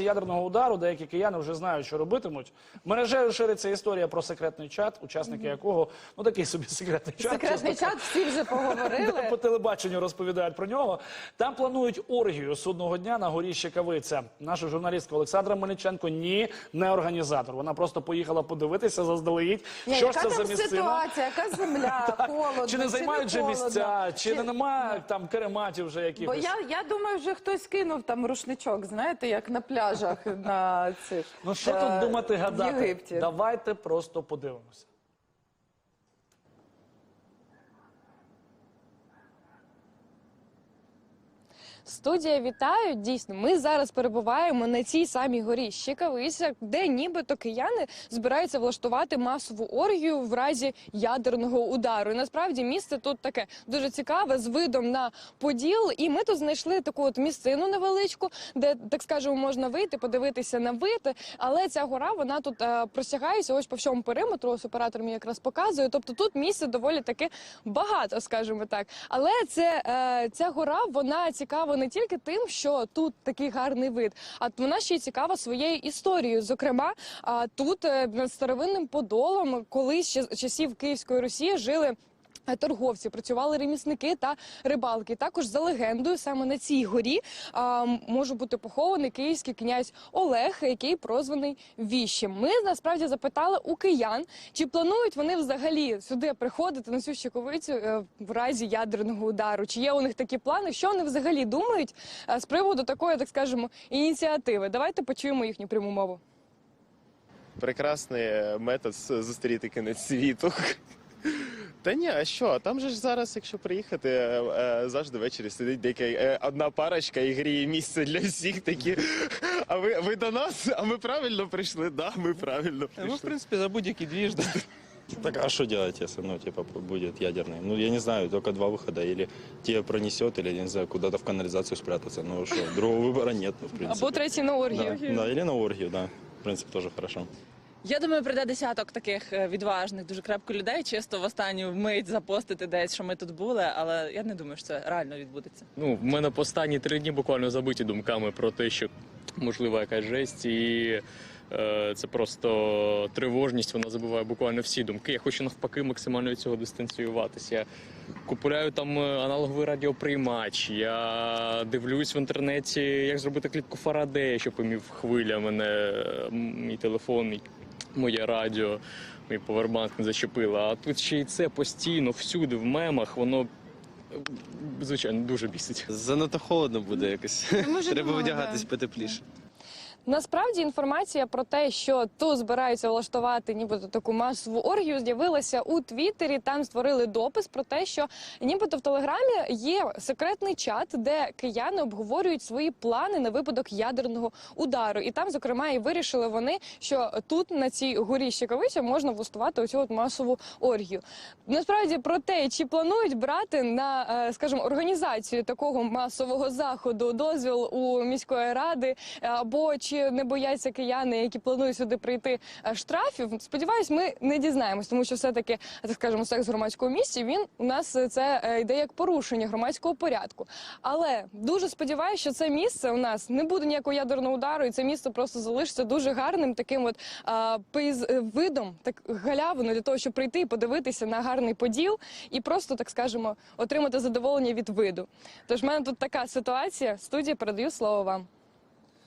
ядерного удару деякі кияни вже знають, що робитимуть. Мережею шириться історія про секретний чат, учасники якого ну такий собі секретний чат. Секретний чат, всі вже поговорили. по телебаченню розповідають про нього. Там планують оргію судного дня на горі Щекавиця. Наша журналістка Олександра Мельниченко ні, не організатор. Вона просто поїхала подивитися заздалегідь, Ні, що ж це за місцина. ситуація, яка земля, холодно, Чи не займають же холодно? місця, чи, Чи- не немає там керематів вже Бо якихось. я, я думаю, вже хтось кинув там рушничок, знаєте, як на пляжах на цих. Ну що е, тут думати В гадати? Єгипті. Давайте просто подивимося. Студія вітаю. Дійсно, ми зараз перебуваємо на цій самій горі Щекавиця, де нібито кияни збираються влаштувати масову оргію в разі ядерного удару. І насправді місце тут таке дуже цікаве з видом на поділ. І ми тут знайшли таку от місцину невеличку, де так скажемо можна вийти, подивитися на вид. Але ця гора вона тут е, простягається ось по всьому периметру. Ось оператор мені якраз показує. Тобто тут місця доволі таки багато, скажімо так. Але це е, ця гора вона цікава не тільки тим, що тут такий гарний вид, а вона ще й цікава своєю історією. Зокрема, тут е, над старовинним подолом, колись ще часів Київської Росії жили. Е, Торговці працювали ремісники та рибалки. Також за легендою, саме на цій горі а, може бути похований київський князь Олег, який прозваний Віщем. Ми насправді запитали у киян, чи планують вони взагалі сюди приходити на цю щековицю е, в разі ядерного удару? Чи є у них такі плани? Що вони взагалі думають е, з приводу такої, так скажемо, ініціативи? Давайте почуємо їхню пряму мову. прекрасний метод зустріти кінець світу. Та ні, а що? Там же ж зараз, якщо приїхати, е, е, завжди ввечері сидить деяка е, одна парочка і гріє місце для всіх такі. А ви, ви до нас? А ми правильно прийшли? Да, ми правильно Ну, в прийшли. принципе, за будь-який движ, да. Так а что делать, если, ну, типа, будет ядерный? Ну, я не знаю, только два выхода. Или тебе пронесет, или, я не знаю, куда-то в канализацию спрятаться. Ну, что, другого выбора нет, ну, в принципе. Або третій на оргію. да, да, или на оргию, да. В принципе, тоже хорошо. Я думаю, прийде десяток таких е, відважних, дуже крепко людей, чисто в останню мить запостити десь, що ми тут були, але я не думаю, що це реально відбудеться. Ну, в мене останні три дні буквально забиті думками про те, що можлива якась жесть, і е, це просто тривожність, вона забиває буквально всі думки. Я хочу навпаки максимально від цього дистанціюватися. Купуляю там е, аналоговий радіоприймач. Я дивлюсь в інтернеті, як зробити клітку Фарадея, щоб помів хвиля мене, мій телефон, моє радіо. Мій повербанк не зачепила. А тут ще й це постійно, всюди, в мемах, воно звичайно дуже бісить. Занадто холодно буде якось. Треба одягатись потепліше. Насправді інформація про те, що тут збираються влаштувати нібито таку масову оргію, з'явилася у Твіттері. Там створили допис про те, що нібито в Телеграмі є секретний чат, де кияни обговорюють свої плани на випадок ядерного удару. І там, зокрема, і вирішили вони, що тут на цій горі Щековиця можна влаштувати оцю от масову оргію. Насправді про те, чи планують брати на, е, скажімо, організацію такого масового заходу дозвіл у міської ради, е, або чи не бояться кияни, які планують сюди прийти е, штрафів. Сподіваюсь, ми не дізнаємось, тому що все таки, так скажемо, секс в громадському місці. Він у нас е, це е, йде як порушення громадського порядку. Але дуже сподіваюся, що це місце у нас не буде ніякого ядерного удару, і це місце просто залишиться дуже гарним таким от а, пейз видом, так галявину для того, щоб прийти і подивитися на гарний поділ і просто так скажемо отримати задоволення від виду. Тож в мене тут така ситуація. Студія передаю слово вам.